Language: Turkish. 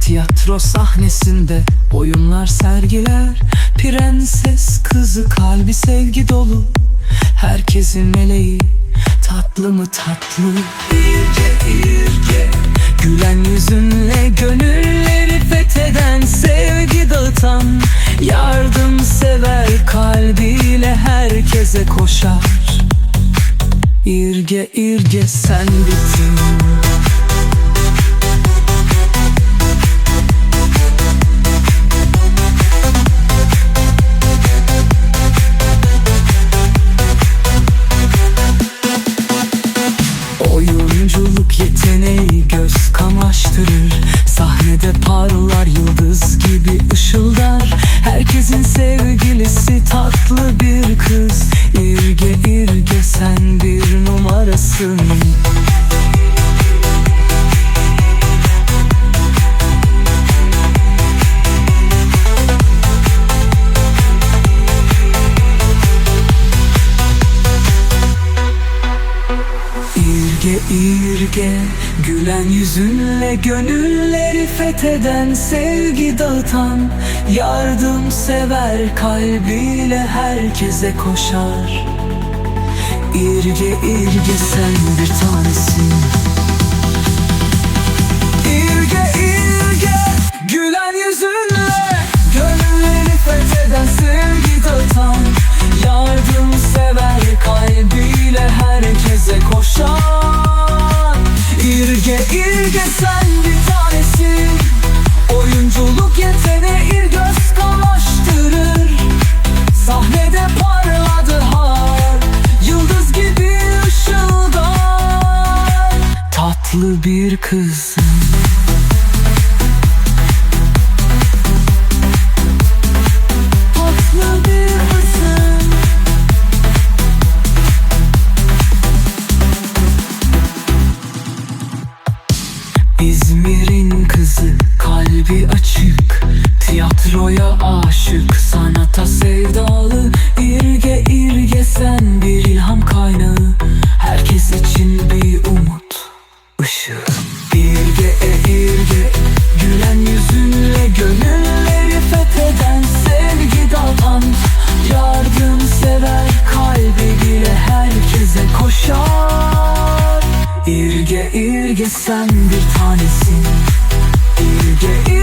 Tiyatro sahnesinde oyunlar sergiler. Prenses kızı kalbi sevgi dolu. Herkesin meleği tatlı mı tatlı? İrge irge Gülen yüzünle gönülleri fetheden Sevgi dağıtan. Yardımsever kalbiyle herkese koşar. İrge irge sen bittin Oyunculuk yeteneği göz kamaştırır. Sahnede parlar yıldız gibi ışıldar. Herkesin sevgilisi tatlı bir kız. İrge irge sen İrge irge Gülen yüzünle gönülleri fetheden Sevgi dağıtan Yardımsever kalbiyle herkese koşar. İrge irge sen bir tanesin. İrge irge bir kızsın Tatlı bir kızsın İzmir'in kızı kalbi açık. Tiyatroya aşık sanata sevdalı sen bir tanesin. Bilge